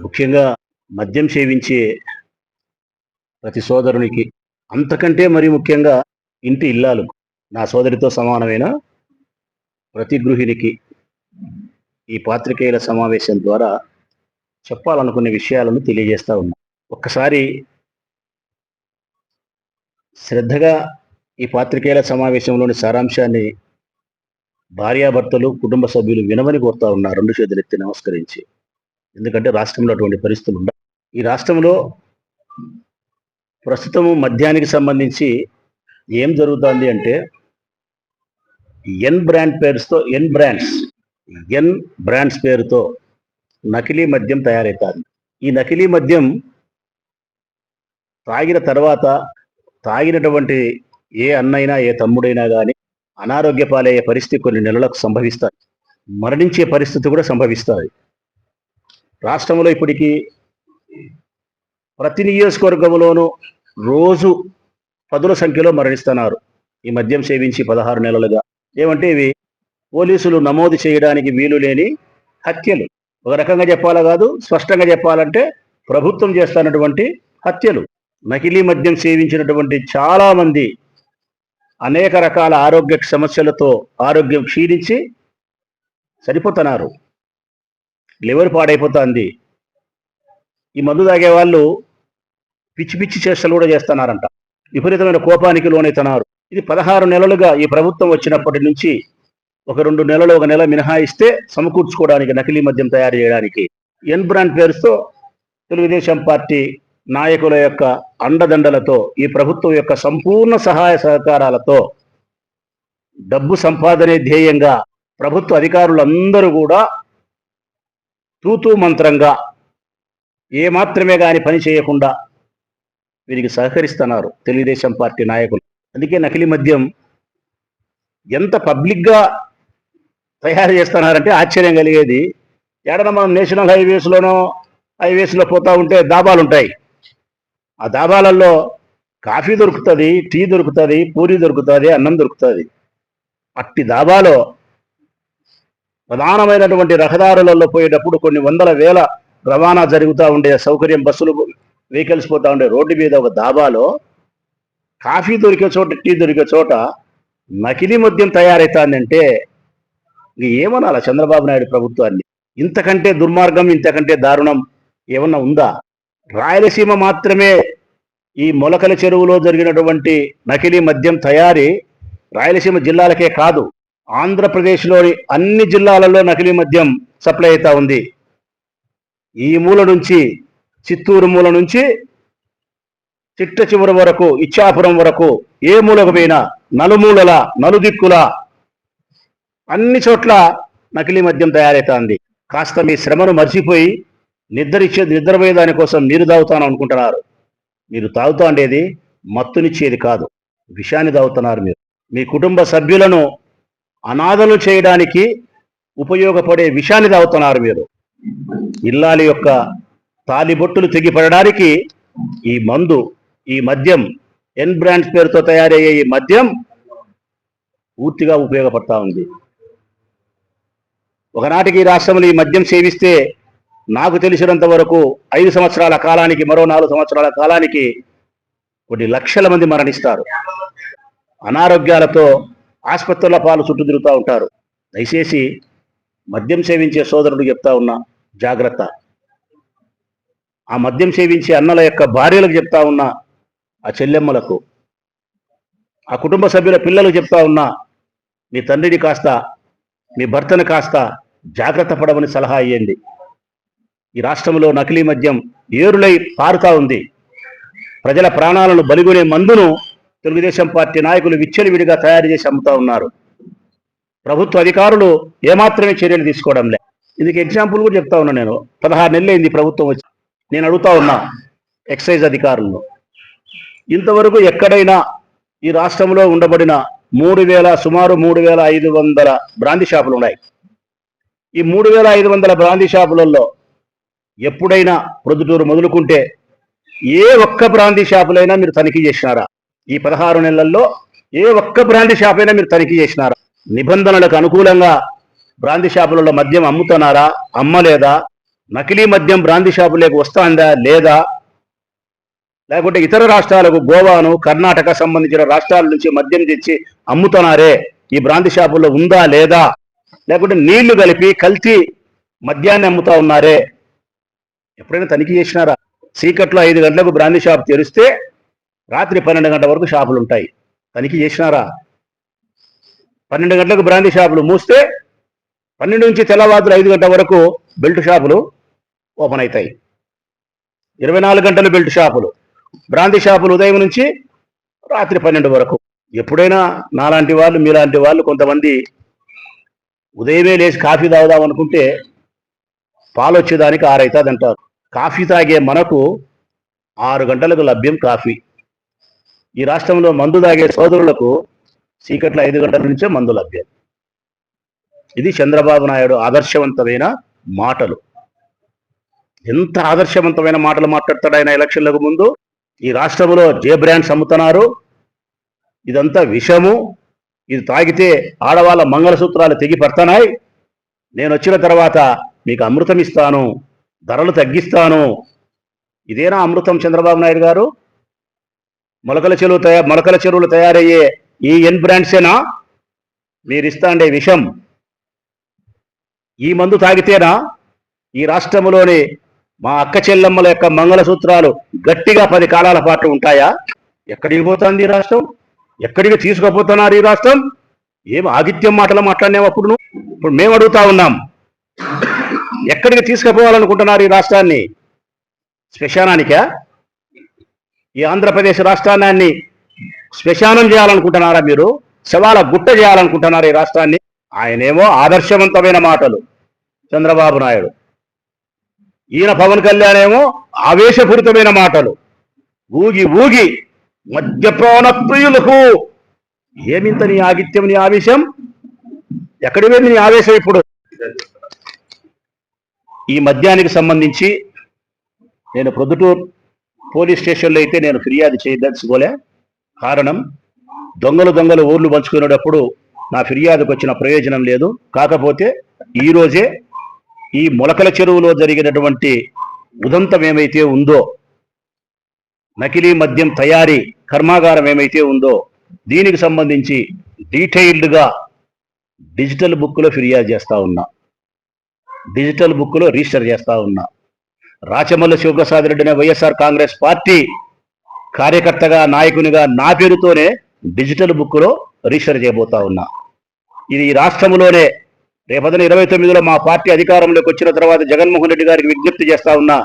ముఖ్యంగా మద్యం సేవించే ప్రతి సోదరునికి అంతకంటే మరి ముఖ్యంగా ఇంటి ఇల్లాలు నా సోదరితో సమానమైన? ప్రతి గృహిణికి ఈ పాత్రికేయుల సమావేశం ద్వారా చెప్పాలనుకునే విషయాలను తెలియజేస్తూ ఉన్నా. ఒక్కసారి శ్రద్ధగా ఈ పాత్రికేయుల సమావేశంలోని సారాంశాన్ని భార్యాభర్తలు కుటుంబ సభ్యులు వినమని కోరుతా ఉన్నారు రెండు చేతులు ఎత్తి నమస్కరించి. ఎందుకంటే రాష్ట్రంలో అటువంటి పరిస్థితులు ఉన్నాయి ఈ రాష్ట్రంలో ప్రస్తుతము మద్యానికి సంబంధించి ఏం జరుగుతుంది అంటే ఎన్ బ్రాండ్ పేరుతో ఎన్ బ్రాండ్స్ ఎన్ బ్రాండ్స్ పేరుతో నకిలీ మద్యం తయారవుతుంది ఈ నకిలీ మద్యం తాగిన తర్వాత తాగినటువంటి ఏ అన్నైనా ఏ తమ్ముడైనా కానీ అనారోగ్య పాలయ్యే పరిస్థితి కొన్ని నెలలకు సంభవిస్తాయి. మరణించే పరిస్థితి కూడా సంభవిస్తుంది రాష్ట్రంలో ఇప్పటికీ ప్రతి నియోజకవర్గంలోనూ రోజు పదుల సంఖ్యలో మరణిస్తున్నారు. ఈ మద్యం సేవించి పదహారు నెలలుగా. ఏమంటే ఇవి పోలీసులు నమోదు చేయడానికి వీలు లేని హత్యలు. ఒక రకంగా చెప్పాలా కాదు స్పష్టంగా చెప్పాలంటే ప్రభుత్వం చేస్తున్నటువంటి హత్యలు. నకిలీ మద్యం సేవించినటువంటి చాలామంది అనేక రకాల ఆరోగ్య సమస్యలతో ఆరోగ్యం క్షీణించి సరిపోతున్నారు. లివర్ పాడైపోతుంది. ఈ మందు తాగే వాళ్ళు పిచ్చి పిచ్చి చేష్టలు కూడా చేస్తున్నారంట. విపరీతమైన కోపానికి లోనైతున్నారు. ఇది పదహారు నెలలుగా ఈ ప్రభుత్వం వచ్చినప్పటి నుంచి ఒక రెండు నెలలు ఒక నెల మినహాయిస్తే సమకూర్చుకోవడానికి నకిలీ మద్యం తయారు చేయడానికి. ఎన్ బ్రాండ్ పేరుతో తెలుగుదేశం పార్టీ నాయకుల యొక్క అండదండలతో ఈ ప్రభుత్వం యొక్క సంపూర్ణ సహాయ సహకారాలతో డబ్బు సంపాదనే ధ్యేయంగా ప్రభుత్వ అధికారులందరూ కూడా తూతూ మంత్రంగా ఏ మాత్రమే పని చేయకుండా వీరికి సహకరిస్తున్నారు తెలుగుదేశం పార్టీ నాయకులు. అందుకే నకిలీ మద్యం ఎంత పబ్లిక్గా తయారు చేస్తున్నారంటే ఆశ్చర్యం కలిగేది. ఏడన మనం నేషనల్ హైవేస్లోనో హైవేస్లో పోతా ఉంటే దాబాలు ఉంటాయి. ఆ దాబాలలో కాఫీ దొరుకుతుంది టీ దొరుకుతుంది పూరి దొరుకుతుంది అన్నం దొరుకుతుంది. అట్టి దాబాలో ప్రధానమైనటువంటి రహదారులలో పోయేటప్పుడు కొన్ని వందల వేల రవాణా జరుగుతూ ఉండే సౌకర్యం బస్సులు వెహికల్స్ పోతా ఉండే రోడ్డు మీద ఒక దాబాలో కాఫీ దొరికే చోట టీ దొరికే చోట నకిలీ మద్యం తయారవుతుందంటే ఏమనాలా చంద్రబాబు నాయుడు ప్రభుత్వాన్ని? ఇంతకంటే దుర్మార్గం ఇంతకంటే దారుణం ఏమన్నా ఉందా? రాయలసీమ మాత్రమే ఈ మొలకల చెరువులో జరిగినటువంటి నకిలీ మద్యం తయారీ రాయలసీమ జిల్లాలకే కాదు ఆంధ్రప్రదేశ్లోని అన్ని జిల్లాలలో నకిలీ మద్యం సప్లై అవుతా ఉంది. ఈ మూల నుంచి చిత్తూరు మూల నుంచి చిట్ట చివరి వరకు ఇచ్చాపురం వరకు ఏ మూలకు పోయినా నలుమూలల నలుదిక్కుల అన్ని చోట్ల నకిలీ మద్యం తయారవుతోంది కాస్త మీ శ్రమను మర్చిపోయి నిద్రిచ్చే నిద్రపోయే దానికోసం మీరు తాగుతాను అనుకుంటున్నారు. మీరు తాగుతా ఉండేది మత్తునిచ్చేది కాదు. విషాన్ని తాగుతున్నారు మీరు. మీ కుటుంబ సభ్యులను అనాథలు చేయడానికి ఉపయోగపడే విషాన్ని తాగుతున్నారు మీరు. ఇల్లాలి యొక్క తాలిబొట్టులు తెగిపడడానికి ఈ మందు ఈ మద్యం ఎన్ బ్రాండ్స్ పేరుతో తయారయ్యే ఈ మద్యం పూర్తిగా ఉపయోగపడతా ఉంది. ఒకనాటికి ఈ రాష్ట్రంలో ఈ మద్యం సేవిస్తే నాకు తెలిసినంత వరకు ఐదు సంవత్సరాల కాలానికి మరో నాలుగు సంవత్సరాల కాలానికి కొన్ని లక్షల మంది మరణిస్తారు. అనారోగ్యాలతో ఆసుపత్రుల పాలు చుట్టూ తిరుగుతూ ఉంటారు. దయచేసి మద్యం సేవించే సోదరుడు చెప్తా ఉన్నా జాగ్రత్త. ఆ మద్యం సేవించే అన్నల యొక్క భార్యలకు చెప్తా ఉన్నా ఆ చెల్లెమ్మలకు. ఆ కుటుంబ సభ్యుల పిల్లలకు చెప్తా ఉన్నా మీ తండ్రిని కాస్త మీ భర్తను కాస్త జాగ్రత్త పడమని సలహా ఇవ్వండి ఈ రాష్ట్రంలో నకిలీ మద్యం ఏరులై పారుతా ఉంది. ప్రజల ప్రాణాలను బలిగొనే మందును తెలుగుదేశం పార్టీ నాయకులు విచ్చలవిడిగా తయారు చేసి అమ్ముతా ఉన్నారు. ప్రభుత్వ అధికారులు ఏమాత్రమే చర్యలు తీసుకోవడం లే. ఇందుకు ఎగ్జాంపుల్ కూడా చెప్తా ఉన్నా నేను. పదహారు నెలలైంది ప్రభుత్వం వచ్చి. నేను అడుగుతా ఉన్నా ఎక్సైజ్ అధికారులను. ఇంతవరకు ఎక్కడైనా ఈ రాష్ట్రంలో ఉండబడిన మూడు వేల సుమారు మూడు వేల ఐదు వందల బ్రాంది షాపులు ఉన్నాయి. ఈ మూడు వేల ఐదు వందల బ్రాందీ షాపులలో ఎప్పుడైనా ప్రొద్దుటూరు మొదలుకుంటే ఏ ఒక్క బ్రాందీ షాపులైనా మీరు తనిఖీ చేసినారా? ఈ పదహారు నెలల్లో ఏ ఒక్క బ్రాందీ షాప్ అయినా మీరు తనిఖీ చేసినారా? నిబంధనలకు అనుకూలంగా బ్రాందీ షాపులలో మద్యం అమ్ముతున్నారా? అమ్మలేదా? నకిలీ మద్యం బ్రాందీ షాపులకు వస్తాందా? లేదా? లేకుంటే ఇతర రాష్ట్రాలకు గోవాను కర్ణాటక సంబంధించిన రాష్ట్రాల నుంచి మద్యం తెచ్చి అమ్ముతున్నారే? ఈ బ్రాంతి షాపుల్లో ఉందా లేదా? లేకుంటే నీళ్ళు కలిపి కల్తీ మద్యాన్ని అమ్ముతా ఉన్నారే. ఎప్పుడైనా తనిఖీ చేసినారా? చీకట్లో ఐదు గంటలకు బ్రాందీ షాప్ తెరిస్తే రాత్రి పన్నెండు గంటల వరకు షాపులు ఉంటాయి. తనిఖీ చేసినారా? పన్నెండు గంటలకు బ్రాందీ షాపులు మూస్తే పన్నెండు నుంచి తెల్లవారులు ఐదు గంటల వరకు బెల్ట్ షాపులు ఓపెన్ అవుతాయి ఇరవై నాలుగు గంటలు బెల్ట్ షాపులు. బ్రాంతి షాపులు ఉదయం నుంచి రాత్రి పన్నెండు వరకు. ఎప్పుడైనా నాలాంటి వాళ్ళు మీలాంటి వాళ్ళు కొంతమంది ఉదయమే లేచి కాఫీ తాగుదాం అనుకుంటే పాలు వచ్చేదానికి ఆరైతుంది అంటారు కాఫీ తాగే మనకు ఆరు గంటలకు లభ్యం కాఫీ. ఈ రాష్ట్రంలో మందు తాగే సోదరులకు చీకట్ల ఐదు గంటల నుంచే మందు లభ్యం. ఇది చంద్రబాబు నాయుడు ఆదర్శవంతమైన మాటలు. ఎంత ఆదర్శవంతమైన మాటలు మాట్లాడతాడు ఆయన ఎలక్షన్లకు ముందు? ఈ రాష్ట్రంలో జే బ్రాండ్స్ అమ్ముతున్నారు. ఇదంతా విషము. ఇది తాగితే ఆడవాళ్ళ మంగళసూత్రాలు తెగి పడుతున్నాయి నేను వచ్చిన తర్వాత మీకు అమృతం ఇస్తాను ధరలు తగ్గిస్తాను. ఇదేనా అమృతం చంద్రబాబు నాయుడు గారు? మొలకల చెరువు తయా మొలకల చెరువులు తయారయ్యే ఈ ఎన్ బ్రాండ్సేనా? మీరు ఇస్తాండే విషం. ఈ మందు తాగితేనా? ఈ రాష్ట్రంలోని మా అక్క చెల్లెమ్మల యొక్క మంగళసూత్రాలు గట్టిగా పది కాలాల పాటు ఉంటాయా? ఎక్కడికి పోతుంది ఈ రాష్ట్రం? ఎక్కడికి తీసుకుపోతున్నారు ఈ రాష్ట్రం? ఏం ఆగిత్యం మాటలు మాట్లాడినావు అప్పుడు నువ్వు? ఇప్పుడు మేము అడుగుతా ఉన్నాం. ఎక్కడికి తీసుకుపోవాలనుకుంటున్నారు ఈ రాష్ట్రాన్ని? శ్మశానానికా? ఈ ఆంధ్రప్రదేశ్ రాష్ట్రాన్ని శ్మశానం చేయాలనుకుంటున్నారా మీరు? శవాల గుట్ట చేయాలనుకుంటున్నారు ఈ రాష్ట్రాన్ని? ఆయనేమో ఆదర్శవంతమైన మాటలు చంద్రబాబు నాయుడు. ఈయన పవన్ కళ్యాణ్ ఏమో ఆవేశపూరితమైన మాటలు. ఊగి ఊగి మద్యపాన ప్రియులకు ఏమింత నీ ఆగిత్యం నీ ఆవేశం? ఎక్కడి పోయింది నీ ఆవేశం ఇప్పుడు? ఈ మద్యానికి సంబంధించి నేను ప్రొద్దుటూరు పోలీస్ స్టేషన్లో అయితే నేను ఫిర్యాదు చేయదలుచుకోలే. కారణం దొంగలు దొంగలు ఊర్లు పంచుకునేటప్పుడు నా ఫిర్యాదుకు వచ్చిన ప్రయోజనం లేదు. కాకపోతే ఈరోజే ఈ మొలకల చెరువులో జరిగినటువంటి ఉదంతం ఏమైతే ఉందో నకిలీ మద్యం తయారీ కర్మాగారం ఏమైతే ఉందో దీనికి సంబంధించి డీటెయిల్డ్గా డిజిటల్ బుక్లో ఫిర్యాదు చేస్తూ ఉన్నా. డిజిటల్ బుక్లో రిజిస్టర్ చేస్తూ ఉన్నా. రాచమల్ల శివప్రసాద్ రెడ్డి అనే వైఎస్ఆర్ కాంగ్రెస్ పార్టీ కార్యకర్తగా నాయకునిగా నా పేరుతోనే డిజిటల్ బుక్లో రిజిస్టర్ చేయబోతా ఉన్నా. ఇది ఈ రాష్ట్రంలోనే రేపదన ఇరవై తొమ్మిదిలో మా పార్టీ అధికారంలోకి వచ్చిన తర్వాత జగన్మోహన్ రెడ్డి గారికి విజ్ఞప్తి చేస్తా ఉన్నా.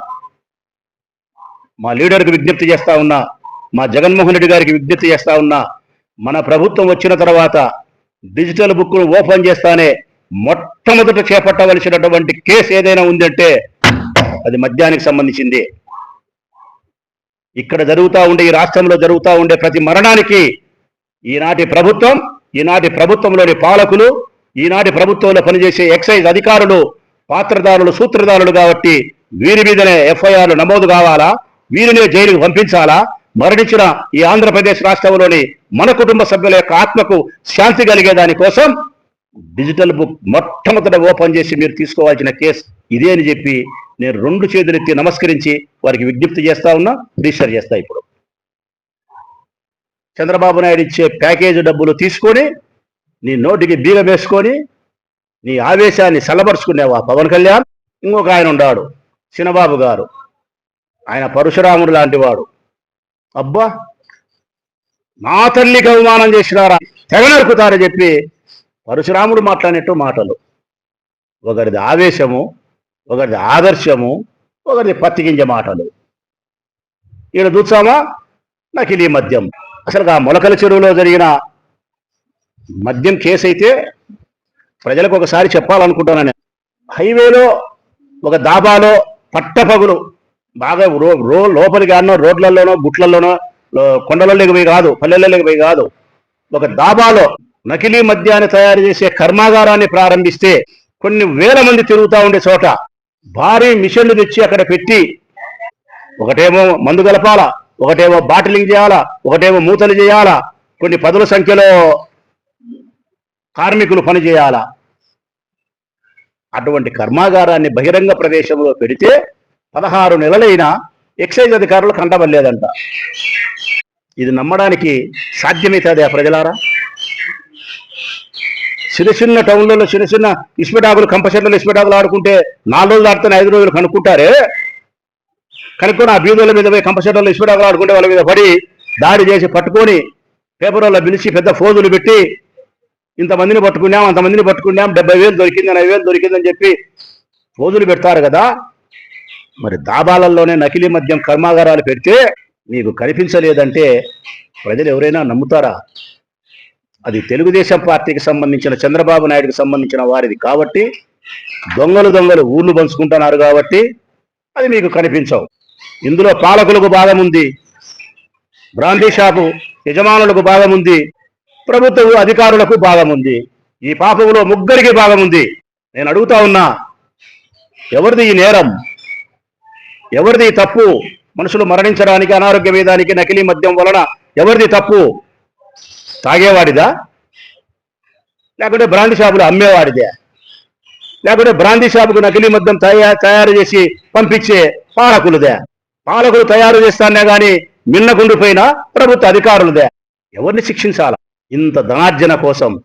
మా లీడర్కి విజ్ఞప్తి చేస్తా ఉన్నా. మా జగన్మోహన్ రెడ్డి గారికి విజ్ఞప్తి చేస్తా ఉన్నా మన ప్రభుత్వం వచ్చిన తర్వాత డిజిటల్ బుక్ను ఓపెన్ చేస్తానే మొట్టమొదట చేపట్టవలసినటువంటి కేసు ఏదైనా ఉందంటే అది మద్యానికి సంబంధించింది. ఇక్కడ జరుగుతూ ఉండే ఈ రాష్ట్రంలో జరుగుతూ ఉండే ప్రతి మరణానికి ఈనాటి ప్రభుత్వం ఈనాటి ప్రభుత్వంలోని పాలకులు ఈనాటి ప్రభుత్వంలో పనిచేసే ఎక్సైజ్ అధికారులు పాత్రదారులు సూత్రధారులు కాబట్టి వీరి మీదనే ఎఫ్ఐఆర్లు నమోదు కావాలా? వీరినే జైలుకు పంపించాలా? మరణించిన ఈ ఆంధ్రప్రదేశ్ రాష్ట్రంలోని మన కుటుంబ సభ్యుల యొక్క ఆత్మకు శాంతి కలిగే దానికోసం డిజిటల్ బుక్ మొట్టమొదట ఓపెన్ చేసి మీరు తీసుకోవాల్సిన కేసు ఇదే అని చెప్పి నేను రెండు చేతులెత్తి నమస్కరించి వారికి విజ్ఞప్తి చేస్తా ఉన్నా రిజిస్టర్ చేస్తా ఇప్పుడు. చంద్రబాబు నాయుడు ఇచ్చే ప్యాకేజ్ డబ్బులు తీసుకొని నీ నోటికి బీగం వేసుకొని నీ ఆవేశాన్ని చల్లబరుచుకునేవా పవన్ కళ్యాణ్? ఇంకొక ఆయన ఉన్నాడు చిన్నబాబు గారు. ఆయన పరశురాముడు లాంటి వాడు. అబ్బా! నా తల్లికి అవమానం చేసినారా? తెగ నరుకుతారని చెప్పి పరశురాముడు మాట్లాడినట్టు మాటలు. ఒకరిది ఆవేశము ఒకరిది ఆదర్శము ఒకరిది పత్తిగింజ మాటలు. ఈయన చూసామా నకిలీ మద్యం. అసలు ఆ మొలకల చెరువులో జరిగిన మద్యం కేసు అయితే ప్రజలకు ఒకసారి చెప్పాలనుకుంటున్నాను హైవేలో ఒక దాబాలో పట్టపగులు బాగా రో రో లోపలికి రోడ్లలోనో గుట్లలోనో కొండలలోకి పోయి కాదు పల్లెల్లోకి పోయి కాదు. ఒక దాబాలో నకిలీ మద్యాన్ని తయారు చేసే కర్మాగారాన్ని ప్రారంభిస్తే కొన్ని వేల మంది తిరుగుతూ ఉండే చోట భారీ మిషన్లు తెచ్చి అక్కడ పెట్టి ఒకటేమో మందు కలపాలా ఒకటేమో బాటిలింగ్ చేయాలా ఒకటేమో మూతలు చేయాలా కొన్ని పదుల సంఖ్యలో కార్మికులు పని చేయాలా అటువంటి కర్మాగారాన్ని బహిరంగ ప్రదేశంలో పెడితే పదహారు నెలలైనా ఎక్సైజ్ అధికారులు కండబడలేదంట. ఇది నమ్మడానికి సాధ్యమవుతుంది ఆ ప్రజలారా? చిన్న చిన్న టౌన్లలో చిన్న చిన్న ఇస్పెటాకులు కంపల్సరీలో ఇస్పెటాకులు ఆడుకుంటే నాలుగు రోజులు ఆడితే ఐదు రోజులు కనుక్కుంటారే? కనుక్కొని ఆ బీదుల మీద పోయి కంపల్సరీలో ఇస్పెటాకులు ఆడుకుంటే వాళ్ళ మీద పడి దాడి చేసి పట్టుకొని పేపర్ వాళ్ళ పిలిచి పెద్ద ఫోజులు పెట్టి ఇంతమందిని పట్టుకున్నాం అంతమందిని పట్టుకున్నాం డెబ్బై వేలు దొరికింది ఎనభై వేలు దొరికిందని చెప్పి ఫోజులు పెడతారు కదా? మరి దాబాలలోనే నకిలీ మద్యం కర్మాగారాలు పెడితే నీకు కనిపించలేదంటే ప్రజలు ఎవరైనా నమ్ముతారా? అది తెలుగుదేశం పార్టీకి సంబంధించిన చంద్రబాబు నాయుడుకి సంబంధించిన వారిది కాబట్టి దొంగలు దొంగలు ఊళ్ళు పంచుకుంటున్నారు కాబట్టి అది మీకు కనిపించవు. ఇందులో పాలకులకు భాగం ఉంది బ్రాందీ షాపు యజమానులకు భాగం ఉంది ప్రభుత్వ అధికారులకు భాగం ఉంది ఈ పాపంలో ముగ్గురికి భాగం ఉంది. నేను అడుగుతా ఉన్నా ఎవరిది ఈ నేరం? ఎవరిది తప్పు? మనుషులు మరణించడానికి అనారోగ్య వేదానికి నకిలీ మద్యం వలన ఎవరిది తప్పు? తాగేవాడిదా? లేకుంటే బ్రాండ్ షాపులు అమ్మేవాడిదే? లేకుంటే బ్రాందీ షాపుకు నకిలీ మద్యం తయా- తయారు చేసి పంపించే పాలకులదే? పాలకులు తయారు చేస్తానే కానీ మిన్నకుండిపోయిన ప్రభుత్వ అధికారులదే. ఎవరిని శిక్షించాల? ఇంత ధనార్జన కోసం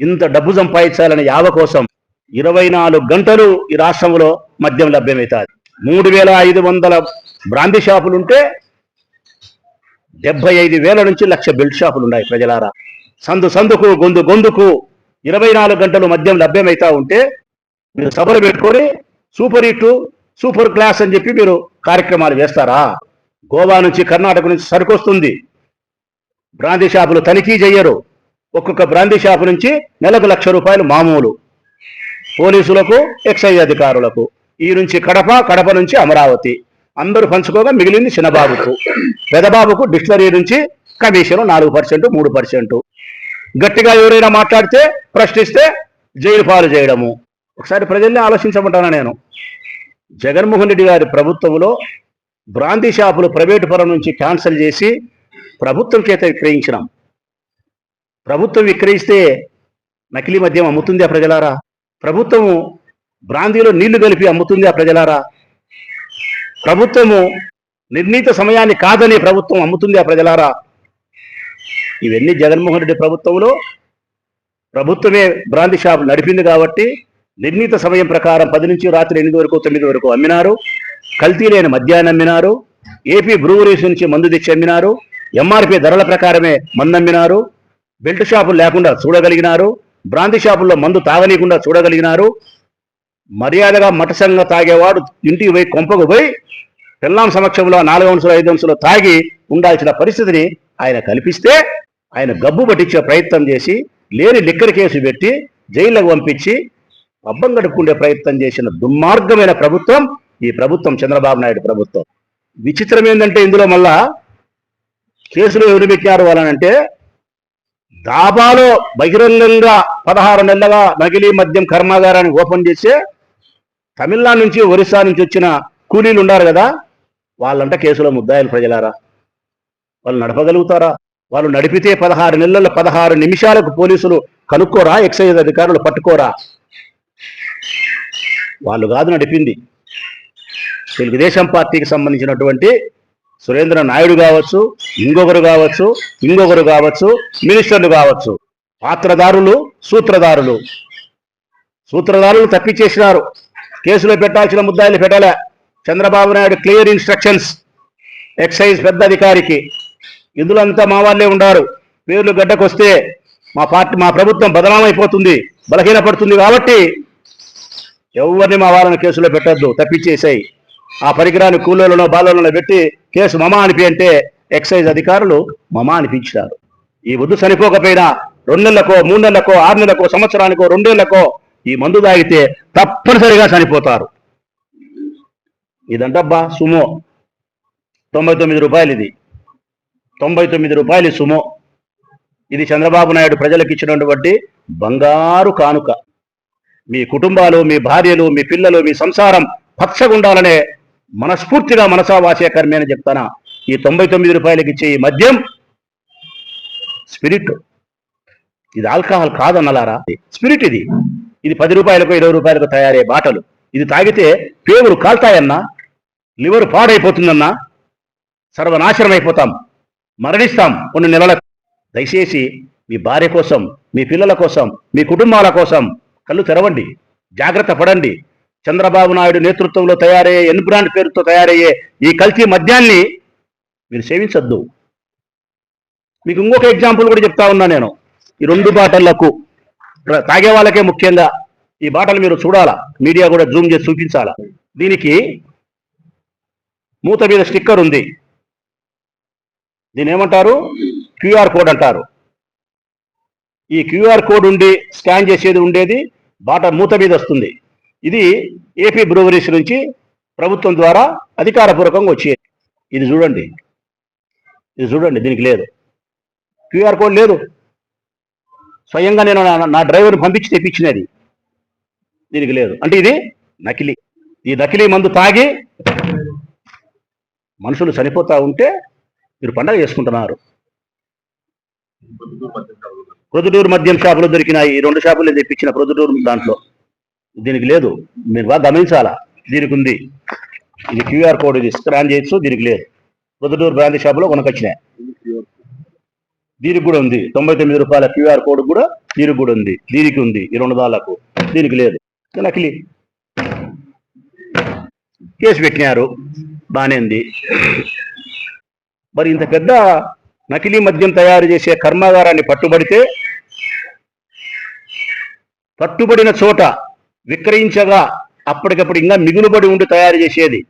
ఇంత డబ్బు సంపాదించాలని యావ కోసం ఇరవై నాలుగు గంటలు ఈ రాష్ట్రంలో మద్యం లభ్యమవుతుంది. మూడు వేల ఐదు వందల బ్రాందీ షాపులుంటే డెబ్బై ఐదు వేల నుంచి లక్ష బెల్ట్ షాపులు ఉన్నాయి ప్రజలారా. సందు సందుకు గొంతు గొంతుకు ఇరవై నాలుగు గంటలు మద్యం లభ్యమవుతా ఉంటే మీరు సభలు పెట్టుకొని సూపర్ హిట్ సూపర్ క్లాస్ అని చెప్పి మీరు కార్యక్రమాలు చేస్తారా గోవా నుంచి కర్ణాటక నుంచి సరికొస్తుంది. వస్తుంది బ్రాందీ షాపులు తనిఖీ చేయరు ఒక్కొక్క బ్రాందీ షాపు నుంచి నెలకు లక్ష రూపాయలు మామూలు. పోలీసులకు ఎక్సైజ్ అధికారులకు. ఈ నుంచి కడప కడప నుంచి అమరావతి. అందరూ పంచుకోగా మిగిలింది చిన్నబాబుకు. పెదబాబుకు డిక్షనరీ నుంచి కమిషన్ నాలుగు పర్సెంట్ మూడు పర్సెంట్. గట్టిగా ఎవరైనా మాట్లాడితే ప్రశ్నిస్తే జైలు పాలు చేయడము. ఒకసారి ప్రజల్ని ఆలోచించమంటాను నేను? జగన్మోహన్ రెడ్డి గారి ప్రభుత్వంలో బ్రాందీ షాపులు ప్రైవేటు పరం నుంచి క్యాన్సిల్ చేసి ప్రభుత్వం చేత విక్రయించినాం. ప్రభుత్వం విక్రయిస్తే నకిలీ మద్యం అమ్ముతుంది ఆ ప్రజలారా? ప్రభుత్వము బ్రాందీలో నీళ్ళు కలిపి అమ్ముతుంది ఆ ప్రజలారా? ప్రభుత్వము నిర్ణీత సమయాన్ని కాదని ప్రభుత్వం అమ్ముతుంది ఆ ప్రజలారా? ఇవన్నీ జగన్మోహన్ రెడ్డి ప్రభుత్వంలో ప్రభుత్వమే బ్రాంతి షాప్ నడిపింది కాబట్టి నిర్ణీత సమయం ప్రకారం పది నుంచి రాత్రి ఎనిమిది వరకు తొమ్మిది వరకు అమ్మినారు. కల్తీ లేని మద్యాన్ని అమ్మినారు. ఏపీ బ్రూవరీస్ నుంచి మందు తెచ్చి అమ్మినారు. ఎంఆర్పి ధరల ప్రకారమే మందు అమ్మినారు. బెల్ట్ షాపులు లేకుండా చూడగలిగినారు. బ్రాంతి షాపుల్లో మందు తాగనీయకుండా చూడగలిగినారు. మర్యాదగా మటసంగా తాగేవాడు ఇంటికి పోయి కొంపకు పోయి పిల్లాం సమక్షంలో నాలుగు అంశాలు ఐదు అంశాలు తాగి ఉండాల్సిన పరిస్థితిని ఆయన కల్పిస్తే ఆయన గబ్బు పట్టించే ప్రయత్నం చేసి లేని లిక్కర్ కేసు పెట్టి జైళ్ళకు పంపించి పబ్బం గడుపుకుండే ప్రయత్నం చేసిన దుర్మార్గమైన ప్రభుత్వం ఈ ప్రభుత్వం చంద్రబాబు నాయుడు ప్రభుత్వం. విచిత్రం ఏంటంటే ఇందులో మళ్ళా కేసులు ఎవరు పెట్టారు వాళ్ళనంటే దాబాలో బహిరంగంగా పదహారు నెలలుగా నకిలీ మద్యం కర్మాగారాన్ని ఓపెన్ చేసే తమిళనాడు నుంచి ఒరిస్సా నుంచి వచ్చిన కూలీలు ఉన్నారు కదా వాళ్ళంట కేసులో ముద్దాయిలు ప్రజలారా? వాళ్ళు నడపగలుగుతారా? వాళ్ళు నడిపితే పదహారు నెలల పదహారు నిమిషాలకు పోలీసులు కనుక్కోరా ఎక్సైజ్ అధికారులు పట్టుకోరా? వాళ్ళు కాదు నడిపింది. తెలుగుదేశం పార్టీకి సంబంధించినటువంటి సురేంద్ర నాయుడు కావచ్చు ఇంకొకరు కావచ్చు ఇంకొకరు కావచ్చు మినిస్టర్లు కావచ్చు. పాత్రదారులు సూత్రధారులు సూత్రధారులు తప్పించేసినారు. కేసులో పెట్టాల్సిన ముద్దాయిలు పెట్టలే? Chandrababu Naidu clear instructions. Excise పెద్ద అధికారికి. ఇందులో అంతా మా వాళ్ళే ఉండారు. పేర్లు గడ్డకొస్తే మా పార్టీ మా ప్రభుత్వం బదనామైపోతుంది బలహీనపడుతుంది కాబట్టి ఎవరిని మా వాళ్ళని కేసులో పెట్టద్దు తప్పించేసాయి. ఆ పరికరాన్ని కూలీలను బాలలో పెట్టి కేసు మమా అనిపి అంటే ఎక్సైజ్ అధికారులు మమ అనిపించారు ఈ వద్దు చనిపోకపోయినా రెండు నెలలకో మూడు నెలలకో ఆరు నెలలకో సంవత్సరానికో రెండేళ్ళకో ఈ మందు తాగితే తప్పనిసరిగా చనిపోతారు. ఇదంటబ్బా సుమో. తొంభై తొమ్మిది రూపాయలు ఇది. తొంభై తొమ్మిది రూపాయలు సుమో. ఇది చంద్రబాబు నాయుడు ప్రజలకు ఇచ్చినటువంటి బంగారు కానుక. మీ కుటుంబాలు మీ భార్యలు మీ పిల్లలు మీ సంసారం పచ్చగుండాలనే మనస్ఫూర్తిగా మనసా కర్మే అని చెప్తానా? ఈ తొంభై తొమ్మిది రూపాయలకి ఇచ్చే ఈ మద్యం స్పిరిట్. ఇది ఆల్కహాల్ కాదన్నలారా? స్పిరిట్ ఇది. ఇది పది రూపాయలకు ఇరవై రూపాయలకు తయారయ్యే బాటలు. ఇది తాగితే పేగులు కాల్తాయన్నా లివర్ పాడైపోతుందన్నా సర్వనాశనం అయిపోతాం మరణిస్తాం కొన్ని నెలలకు దయచేసి మీ భార్య కోసం మీ పిల్లల కోసం మీ కుటుంబాల కోసం కళ్ళు తెరవండి జాగ్రత్త పడండి. చంద్రబాబు నాయుడు నేతృత్వంలో తయారయ్యే ఎన్ బ్రాండ్ పేరుతో తయారయ్యే ఈ కల్తీ మద్యాన్ని మీరు సేవించద్దు. మీకు ఇంకొక ఎగ్జాంపుల్ కూడా చెప్తా ఉన్నా నేను. ఈ రెండు బాటళ్ళకు తాగే వాళ్ళకే ముఖ్యంగా ఈ బాటలు మీరు చూడాలా? మీడియా కూడా జూమ్ చేసి చూపించాలా? దీనికి మూత మీద స్టిక్కర్ ఉంది. దీని ఏమంటారు? క్యూఆర్ కోడ్ అంటారు. ఈ క్యూఆర్ కోడ్ ఉండి స్కాన్ చేసేది ఉండేది బాట మూత మీద వస్తుంది. ఇది ఏపీ బ్రూవరీస్ నుంచి ప్రభుత్వం ద్వారా అధికారపూర్వకంగా వచ్చేది. ఇది చూడండి. ఇది చూడండి దీనికి లేదు. క్యూఆర్ కోడ్ లేదు. స్వయంగా నేను నా- డ్రైవర్ని పంపించి తెప్పించినది. దీనికి లేదు. అంటే ఇది నకిలీ. ఈ నకిలీ మందు తాగి మనుషులు చనిపోతూ ఉంటే మీరు పండగ చేసుకుంటున్నారు. ప్రొద్దుటూరు మద్యం షాపులో దొరికినాయి. ఈ రెండు షాపులు తెప్పించిన ప్రొద్దుటూరు దాంట్లో. దీనికి లేదు. మీరు బాగా గమనించాలా? దీనికి ఉంది. ఇది క్యూఆర్ కోడ్ ఇది. స్కాన్ చేయొచ్చు. దీనికి లేదు. ప్రొద్దుటూరు బ్రాంతి షాపులో కొనకొచ్చినాయి దీనికి కూడా ఉంది. తొంభై తొమ్మిది రూపాయల క్యూఆర్ కోడ్ కూడా దీనికి కూడా ఉంది. దీనికి ఉంది ఈ రెండు దాళ్ళకు దీనికి లేదు. నకిలీ కేసు పెట్టినారు బానే ఉంది. మరి ఇంత పెద్ద నకిలీ మద్యం తయారు చేసే కర్మాగారాన్ని పట్టుబడితే పట్టుబడిన చోట విక్రయించగా అప్పటికప్పుడు ఇంకా మిగులుబడి ఉండి తయారు చేసేది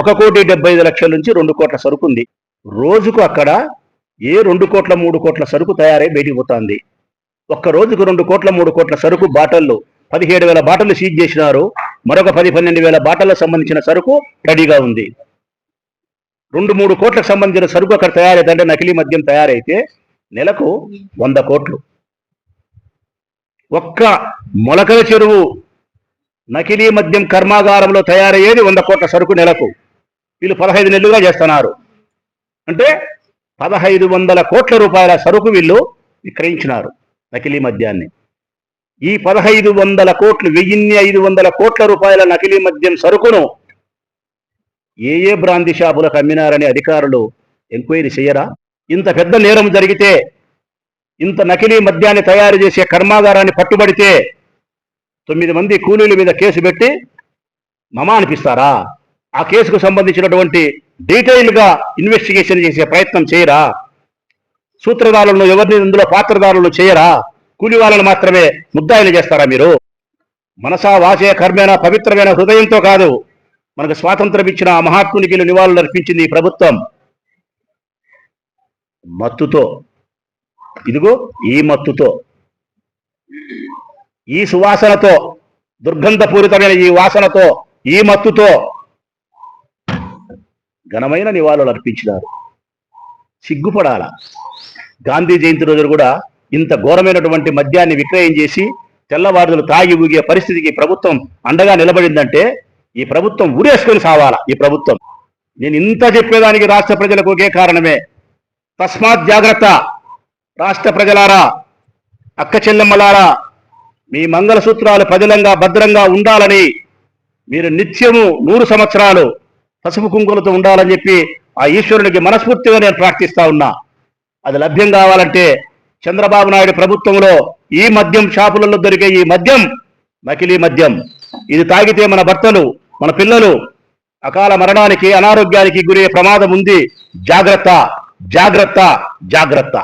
ఒక కోటి డెబ్బై ఐదు లక్షల నుంచి రెండు కోట్ల సరుకుంది. రోజుకు అక్కడ ఏ రెండు కోట్ల మూడు కోట్ల సరుకు తయారై బయటికి పోతుంది? ఒక్క రోజుకు రెండు కోట్ల మూడు కోట్ల సరుకు బాటల్లో పదిహేడు వేల బాటలు సీజ్ చేసినారు. మరొక పది పన్నెండు వేల బాటలకు సంబంధించిన సరుకు రెడీగా ఉంది. రెండు మూడు కోట్లకు సంబంధించిన సరుకు అక్కడ తయారైతే నకిలీ మద్యం తయారైతే నెలకు వంద కోట్లు. ఒక్క మొలకల చెరువు నకిలీ మద్యం కర్మాగారంలో తయారయ్యేది వంద కోట్ల సరుకు నెలకు. వీళ్ళు పదహైదు నెలలుగా చేస్తున్నారు. అంటే పదహైదు వందల కోట్ల రూపాయల సరుకు వీళ్ళు విక్రయించినారు నకిలీ మద్యాన్ని. ఈ పదహైదు వందల కోట్లు వెయ్యిన్ని ఐదు వందల కోట్ల రూపాయల నకిలీ మద్యం సరుకును ఏ ఏ బ్రాంతి షాపులకు అమ్మినారని అధికారులు ఎంక్వైరీ చేయరా? ఇంత పెద్ద నేరం జరిగితే ఇంత నకిలీ మద్యాన్ని తయారు చేసే కర్మాగారాన్ని పట్టుబడితే తొమ్మిది మంది కూలీల మీద కేసు పెట్టి మమ అనిపిస్తారా? ఆ కేసుకు సంబంధించినటువంటి డీటెయిల్గా ఇన్వెస్టిగేషన్ చేసే ప్రయత్నం చేయరా? సూత్రధారులను ఎవరిని ఇందులో పాత్రధారులు చేయరా? కూలి వాళ్ళను మాత్రమే ముద్దాయిలు చేస్తారా మీరు? మనసా వాచే కర్మేణ పవిత్రమైన హృదయంతో కాదు మనకు స్వాతంత్రం ఇచ్చిన ఆ మహాత్మునికి నివాళులు అర్పించింది ఈ ప్రభుత్వం. మత్తుతో. ఇదిగో ఈ మత్తుతో. ఈ సువాసనతో దుర్గంధపూరితమైన ఈ వాసనతో ఈ మత్తుతో ఘనమైన నివాళులు అర్పించినారు. సిగ్గుపడాల. గాంధీ జయంతి రోజున కూడా ఇంత ఘోరమైనటువంటి మద్యాన్ని విక్రయం చేసి తెల్లవారులు తాగి ఊగే పరిస్థితికి ప్రభుత్వం అండగా నిలబడిందంటే ఈ ప్రభుత్వం ఊరేసుకొని సావాలా ఈ ప్రభుత్వం. నేను ఇంత చెప్పేదానికి రాష్ట్ర ప్రజలకు ఒకే కారణమే. తస్మాత్ జాగ్రత్త. రాష్ట్ర ప్రజలారా అక్క చెల్లెమ్మలారా మీ మంగళసూత్రాలు పదిలంగా భద్రంగా ఉండాలని మీరు నిత్యము నూరు సంవత్సరాలు పసుపు కుంకులతో ఉండాలని చెప్పి ఆ ఈశ్వరునికి మనస్ఫూర్తిగా నేను ప్రార్థిస్తా ఉన్నా. అది లభ్యం కావాలంటే చంద్రబాబు నాయుడు ప్రభుత్వంలో ఈ మద్యం షాపులలో దొరికే ఈ మద్యం నకిలీ మద్యం. ఇది తాగితే మన భర్తలు మన పిల్లలు అకాల మరణానికి అనారోగ్యానికి గురయ్యే ప్రమాదం ఉంది. జాగ్రత్త జాగ్రత్త జాగ్రత్త.